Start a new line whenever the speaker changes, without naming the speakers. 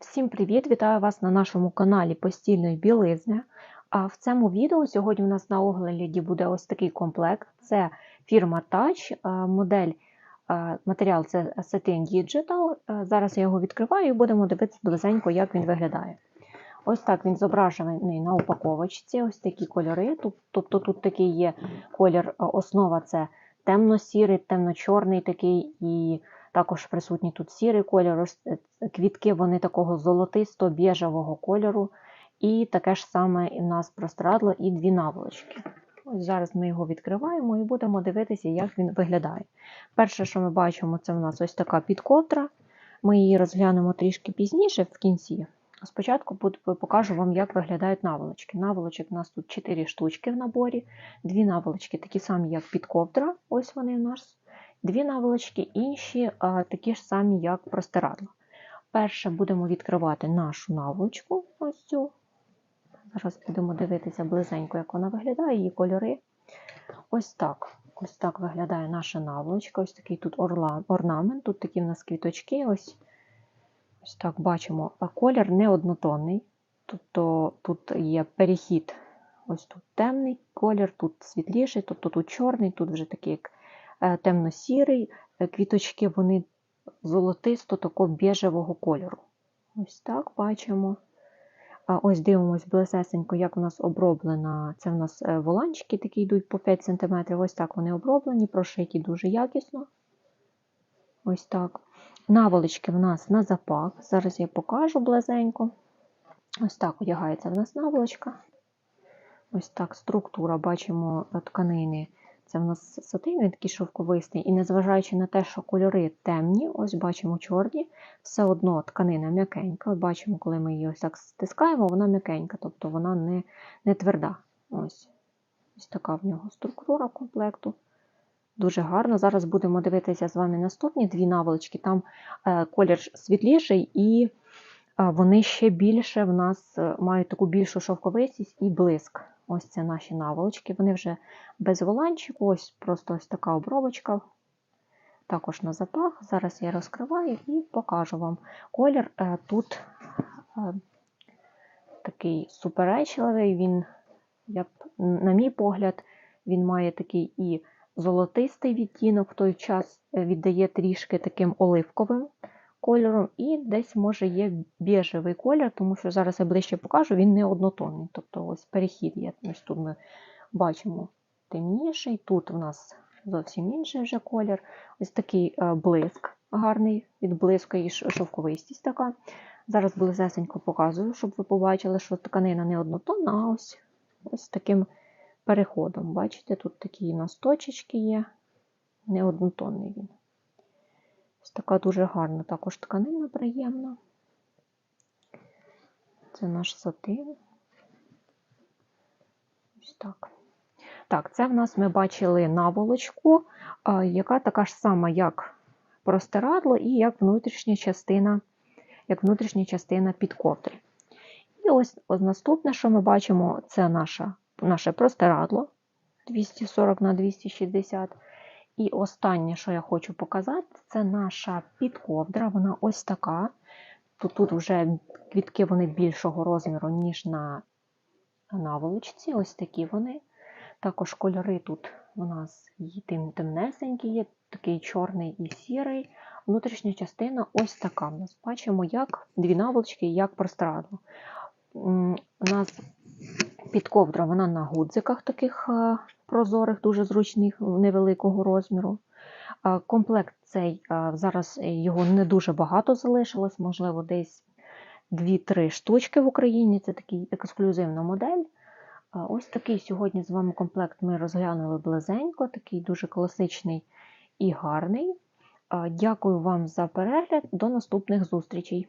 Всім привіт! Вітаю вас на нашому каналі Постільної білизни. А в цьому відео сьогодні у нас на огляді буде ось такий комплект. Це фірма Touch, е, модель, е, матеріал це Satin Digital. Е, Зараз я його відкриваю і будемо дивитися близенько, як він виглядає. Ось так він зображений на упаковочці, ось такі кольори. Тобто тут такий є колір, основа це темно-сірий, темно-чорний такий і також присутній тут сірий кольор, е, квітки вони такого золотисто-біжевого кольору. І таке ж саме в нас простирадло і дві наволочки. Ось зараз ми його відкриваємо і будемо дивитися, як він виглядає. Перше, що ми бачимо, це в нас ось така підковдра. Ми її розглянемо трішки пізніше в кінці. Спочатку покажу вам, як виглядають наволочки. Наволочок у нас тут 4 штучки в наборі. Дві наволочки такі самі, як підковдра, ось вони у нас. Дві наволочки, інші такі ж самі, як простирадло. Перше будемо відкривати нашу наволочку. Ось цю. Зараз будемо дивитися близенько, як вона виглядає, її кольори. Ось так. Ось так виглядає наша наволочка. Ось такий тут орнамент. Тут такі в нас квіточки. Ось, ось так бачимо. А колір не однотонний. Тобто тут є перехід. Ось тут темний колір, тут світліший, тобто тут чорний, тут вже такий як темно-сірий. Е, Квіточки вони золотисто такого біжевого кольору. Ось так бачимо. А Ось дивимось близесенько, як у нас оброблена. Це в нас е, воланчики, такі йдуть по 5 см. Ось так вони оброблені, прошиті дуже якісно. Ось так. Наволочки в нас на запах. Зараз я покажу близенько. Ось так одягається в нас наволочка. Ось так структура, бачимо е, тканини. Це в нас сатин, він такий шовковистий. І незважаючи на те, що кольори темні, ось бачимо чорні, все одно тканина м'якенька. От бачимо, коли ми її ось так стискаємо, вона м'якенька, тобто вона не, не тверда. Ось. ось така в нього структура комплекту. Дуже гарно. Зараз будемо дивитися з вами наступні дві наволочки. Там е, колір світліший і вони ще більше в нас е, мають таку більшу шовковистість і блиск. Ось це наші наволочки. Вони вже без воланчику, ось просто ось така обробочка. Також на запах. Зараз я розкриваю і покажу вам. Колір е, тут е, такий суперечливий, він, я на мій погляд, він має такий і золотистий відтінок, в той час віддає трішки таким оливковим кольором, і десь може є біжевий колір, тому що зараз я ближче покажу, він не однотонний. Тобто ось перехід є. Ось тут ми бачимо темніший, тут у нас зовсім інший вже колір. Ось такий е, блиск гарний, відблискує і шовковистість така. Зараз близесенько показую, щоб ви побачили, що тканина не однотонна, а ось, ось таким переходом. Бачите, тут такі у нас точечки є, не однотонний він. Ось така дуже гарна також тканина приємна. Це наш сатин. Ось так. Так, це в нас ми бачили наволочку, яка така ж сама, як простирадло, і як внутрішня частина, як внутрішня частина підковдри. І ось, ось наступне, що ми бачимо, це наша, наше простирадло 240 на 260. І останнє, що я хочу показати, це наша підковдра. Вона ось така. Тут, тут вже квітки вони більшого розміру, ніж на наволочці. Ось такі вони. Також кольори тут у нас тем, темнесенькі, є такий чорний і сірий. Внутрішня частина ось така. У нас бачимо, як дві наволочки, як простирадло. М, У нас підковдра вона на гудзиках таких е, прозорих, дуже зручних, невеликого розміру. Комплект цей зараз його не дуже багато залишилось, можливо, десь 2-3 штучки в Україні. Це такий ексклюзивна модель. Ось такий сьогодні з вами комплект ми розглянули близенько, такий дуже класичний і гарний. Дякую вам за перегляд. До наступних зустрічей!